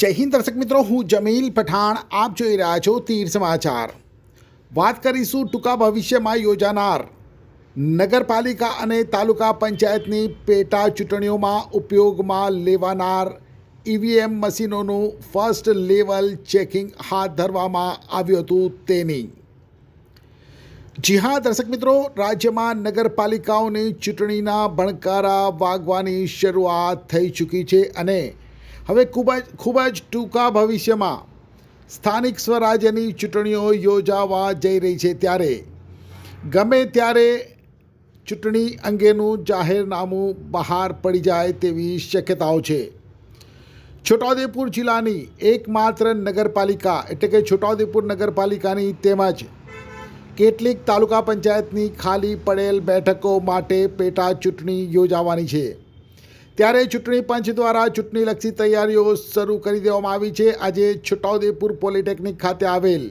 જય હિન્દ દર્શક મિત્રો, હું જમીલ પઠાણ, આપ જોઈ રહ્યા છો તીર સમાચાર. વાત કરીશું ટૂંકા ભવિષ્યમાં યોજાનાર નગરપાલિકા અને તાલુકા પંચાયતની પેટા ચૂંટણીઓમાં ઉપયોગમાં લેવાનાર ઈવીએમ મશીનોનું ફર્સ્ટ લેવલ ચેકિંગ હાથ ધરવામાં આવ્યું હતું તેની. જી હા, દર્શક મિત્રો, રાજ્યમાં નગરપાલિકાઓની ચૂંટણીના ભણકારા વાગવાની શરૂઆત થઈ ચૂકી છે અને હવે ખૂબ જ ખૂબ જ ટૂંકા ભવિષ્યમાં સ્થાનિક સ્વરાજ્યની ચૂંટણીઓ યોજાવા જઈ રહી છે ત્યારે ગમે ત્યારે ચૂંટણી અંગેનું જાહેરનામું બહાર પડી જાય તેવી શક્યતાઓ છે. છોટાઉદેપુર જિલ્લાની એકમાત્ર નગરપાલિકા એટલે કે છોટાઉદેપુર નગરપાલિકાની તેમજ કેટલીક તાલુકા પંચાયતની ખાલી પડેલ બેઠકો માટે પેટા ચૂંટણી યોજાવાની છે. ત્યારે ચૂંટણી પંચ દ્વારા ચૂંટણીલક્ષી તૈયારીઓ શરૂ કરી દેવામાં આવી છે. આજે છોટાઉદેપુર પોલિટેકનિક ખાતે આવેલ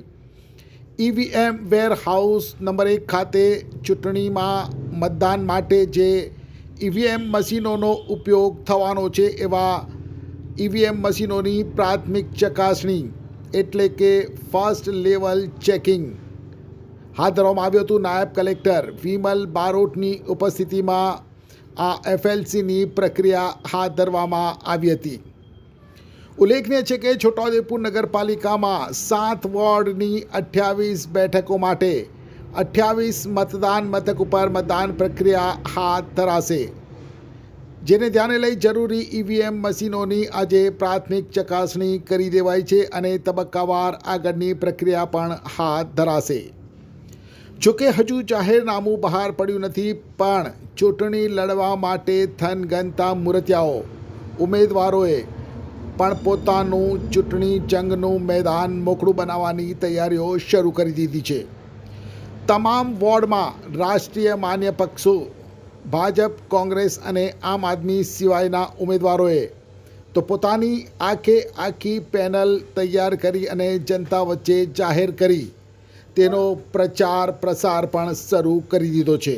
ઈવીએમ વેર હાઉસ નંબર એક ખાતે ચૂંટણીમાં મતદાન માટે જે ઈવીએમ મશીનોનો ઉપયોગ થવાનો છે એવા ઈવીએમ મશીનોની પ્રાથમિક ચકાસણી એટલે કે ફર્સ્ટ લેવલ ચેકિંગ હાથ ધરવામાં આવ્યું હતું. નાયબ કલેક્ટર વિમલ બારોટની ઉપસ્થિતિમાં આ એફએલસીની પ્રક્રિયા હાથ ધરવામાં આવી હતી. ઉલ્લેખનીય છે કે છોટાઉદેપુર નગરપાલિકામાં સાત વોર્ડની અઠ્યાવીસ બેઠકો માટે અઠ્યાવીસ મતદાન મથક ઉપર મતદાન પ્રક્રિયા હાથ ધરાશે. જેને ધ્યાને લઈ જરૂરી ઈવીએમ મશીનોની આજે પ્રાથમિક ચકાસણી કરી દેવાઈ છે અને તબક્કાવાર આગળની પ્રક્રિયા પણ હાથ ધરાશે. જોકે હજુ જાહેરનામું બહાર પડ્યું નથી, પણ ચૂંટણી લડવા માટે થનગનતા મૂર્તિયાઓ, ઉમેદવારોએ પણ પોતાનું ચૂંટણી જંગનું મેદાન મોકળું બનાવવાની તૈયારીઓ શરૂ કરી દીધી છે. તમામ વોર્ડમાં રાષ્ટ્રીય માન્ય પક્ષો, ભાજપ, કોંગ્રેસ અને આમ આદમી સિવાયના ઉમેદવારોએ તો પોતાની આખે આખી પેનલ તૈયાર કરી અને જનતા વચ્ચે જાહેર કરી. તેનો પ્રચાર, પ્રસાર પણ શરૂ કરી દીધો છે.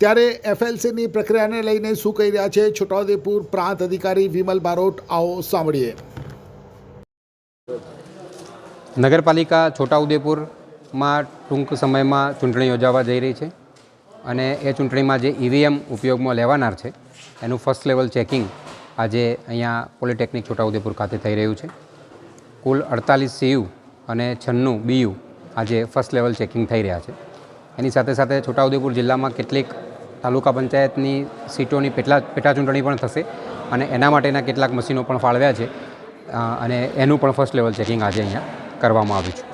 ત્યારે એફએલસીની પ્રક્રિયાને લઈને શું કહી રહ્યા છે છોટાઉદેપુર પ્રાંત અધિકારી વિમલ બારોટ? આવો સાંભળીએ. નગરપાલિકા છોટાઉદેપુરમાં ટૂંક સમયમાં ચૂંટણી યોજાવા જઈ રહી છે અને એ ચૂંટણીમાં જે ઈવીએમ ઉપયોગમાં લેવાનાર છે, એનું ફર્સ્ટ લેવલ ચેકિંગ આજે અહીંયા પોલિટેકનિક છોટાઉદેપુર ખાતે થઈ રહ્યું છે. કુલ અડતાલીસ સીયુ અને છન્નું બીયુ આજે ફર્સ્ટ લેવલ ચેકિંગ થઈ રહ્યા છે. એની સાથે સાથે છોટાઉદેપુર જિલ્લામાં કેટલીક તાલુકા પંચાયતની સીટોની પેટલા પેટા ચૂંટણી પણ થશે અને એના માટેના કેટલાક મશીનો પણ ફાળવ્યા છે અને એનું પણ ફર્સ્ટ લેવલ ચેકિંગ આજે અહીંયા કરવામાં આવ્યું છે.